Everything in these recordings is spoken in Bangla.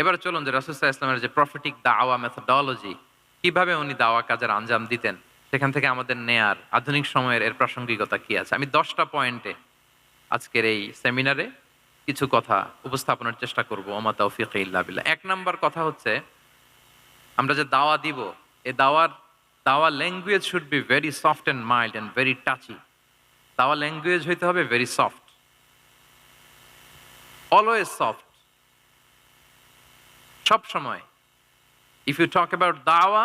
এবার চলুন যে রাসুসাহ ইসলামের যে প্রফিটিক দাওয়া মেথোডলজি কীভাবে উনি দাওয়া কাজের আঞ্জাম দিতেন, সেখান থেকে আমাদের নেয়ার আধুনিক সময়ের এর প্রাসঙ্গিকতা কি আছে? আমি দশটা পয়েন্টে আজকের এই সেমিনারে কিছু কথা উপস্থাপনের চেষ্টা করব, ওমা তৌফিক ইল্লা বিল্লাহ। এক নাম্বার কথা হচ্ছে, আমরা যে দাওয়া দিব, এ দাওয়ার, দাওয়া language should be very soft and mild and very touchy দাওয়া ল্যাঙ্গুয়েজ হইতে হবে ভেরি সফট অলওয়েজ সফট সব সময় ইফ ইউ টক অ্যাবাউট দাওয়া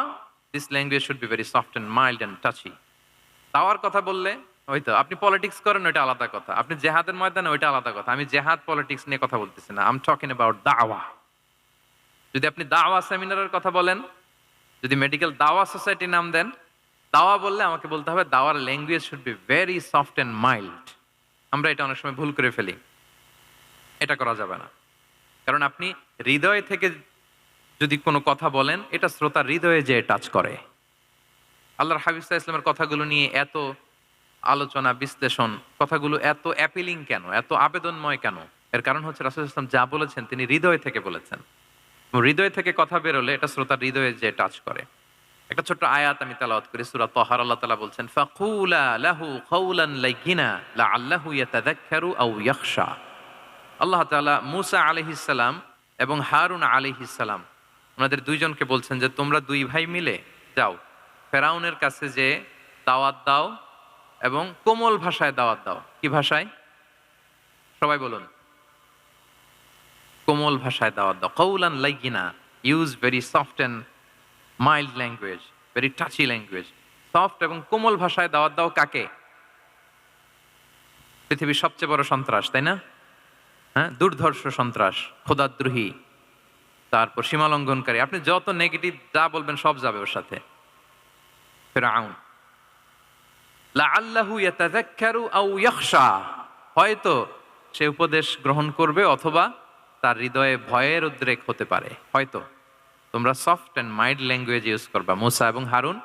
this language should be very soft and mild and touchy দাওয়ার কথা বললে, হয়তো আপনি পলিটিক্স করেন, ওইটা আলাদা কথা। আপনি জেহাদের ময়দানে, ওইটা আলাদা কথা। আমি জেহাদ পলিটিক্স নিয়ে কথা বলতেছি না। আম টকিং অ্যাবাউট দাওয়া। যদি আপনি দাওয়া সেমিনারের কথা বলেন, যদি মেডিকেল দাওয়া সোসাইটি নাম দেন, দাওয়া বললে আমাকে বলতে হবে, দাওয়ার language should be very soft and mild আমরা এটা অনেক সময় ভুল করে ফেলি। এটা করা যাবে না। কারণ আপনি হৃদয় থেকে যদি কোনো কথা বলেন, এটা শ্রোতার হৃদয়ে যে টাচ করে। আল্লাহর হাবিজ ইসলামের কথাগুলো নিয়ে এত আলোচনা, বিশ্লেষণ, কথাগুলো এত অ্যাপিলিং কেন? এত আবেদনময় কেন? এর কারণ হচ্ছে রাসুল ইসলাম যা বলেছেন, তিনি হৃদয় থেকে বলেছেন। হৃদয় থেকে কথা বেরোলে এটা শ্রোতার হৃদয়ে যে টাচ করে। একটা ছোট্ট আয়াত আমি তেলাওয়াত করি, সূরা তাহার, আল্লাহ তাআলা বলছেন, ফাকুলা লাহু কাওলান লাইগিনা লাআল্লাহু ইয়াতাযাক্কারু আও আল্লাহ তাআলা মুসা আলাইহিস সালাম এবং হারুন আলাইহিস ওনাদের দুইজনকে বলছেন যে, তোমরা দুই ভাই মিলে যাও, ফেরাউনের কাছে যে দাওয়াত দাও এবং কোমল ভাষায় দাওয়াত দাও। কি ভাষায়? সবাই বলুন। কোমল ভাষায় দাওয়াত দাও। কৌলান লাইগিনা, use very soft and mild language, very touchy language. Soft এবং কোমল ভাষায় দাওয়াত দাও কাকে? পৃথিবীর সবচেয়ে বড় সন্ত্রাস, তাই না? হ্যাঁ দুর্ধর্ষ সন্ত্রাস, খোদাদ্রোহী। তারপর সীমালঙ্ঘনকারী। আপনি যত নেগেটিভ যা বলবেন সব যাবে ওর সাথে। হয়তো সে উপদেশ গ্রহণ করবে অথবা তার হৃদয়ে ভয়ের উদ্রেক হতে পারে। হয়তো। তোমরা soft and mild language use করবা। মুসা এবং হারুন,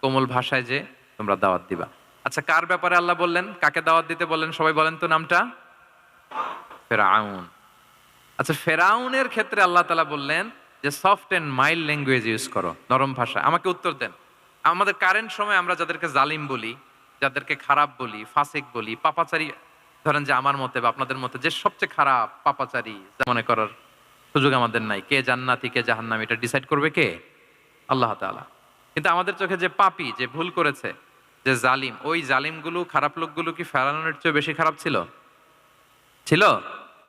কোমল ভাষায় যে তোমরা দাওয়াত দিবা। আচ্ছা কার ব্যাপারে আল্লাহ বললেন? কাকে দাওয়াত দিতে বললেন? সবাই বলেন তো নামটা। ফেরাউন। আচ্ছা ফেরাউনের ক্ষেত্রে আল্লাহ তালা বললেন যে soft and mild language use করো, নরম ভাষা আমাকে উত্তর দেন। আমাদের কারেন্ট সময় আমরা যাদেরকে জালিম বলি, যাদেরকে খারাপ বলি, ফাসিক বলি, পাপাচারী, ধরেন যে আমার মতে বা আপনাদের মতে, যে সবচেয়ে খারাপ পাপাচারী মনে করার সুযোগ আমাদের নাই। কে জান্নাতি, কে জাহান্নাম, এটা ডিসাইড করবে কে? আল্লাহ তাআলা। কিন্তু আমাদের চোখে যে পাপি, যে ভুল করেছে, যে জালিম, ওই জালিমগুলো, খারাপ লোকগুলো কি ফেরানোর চেয়ে বেশি খারাপ ছিল? ছিল?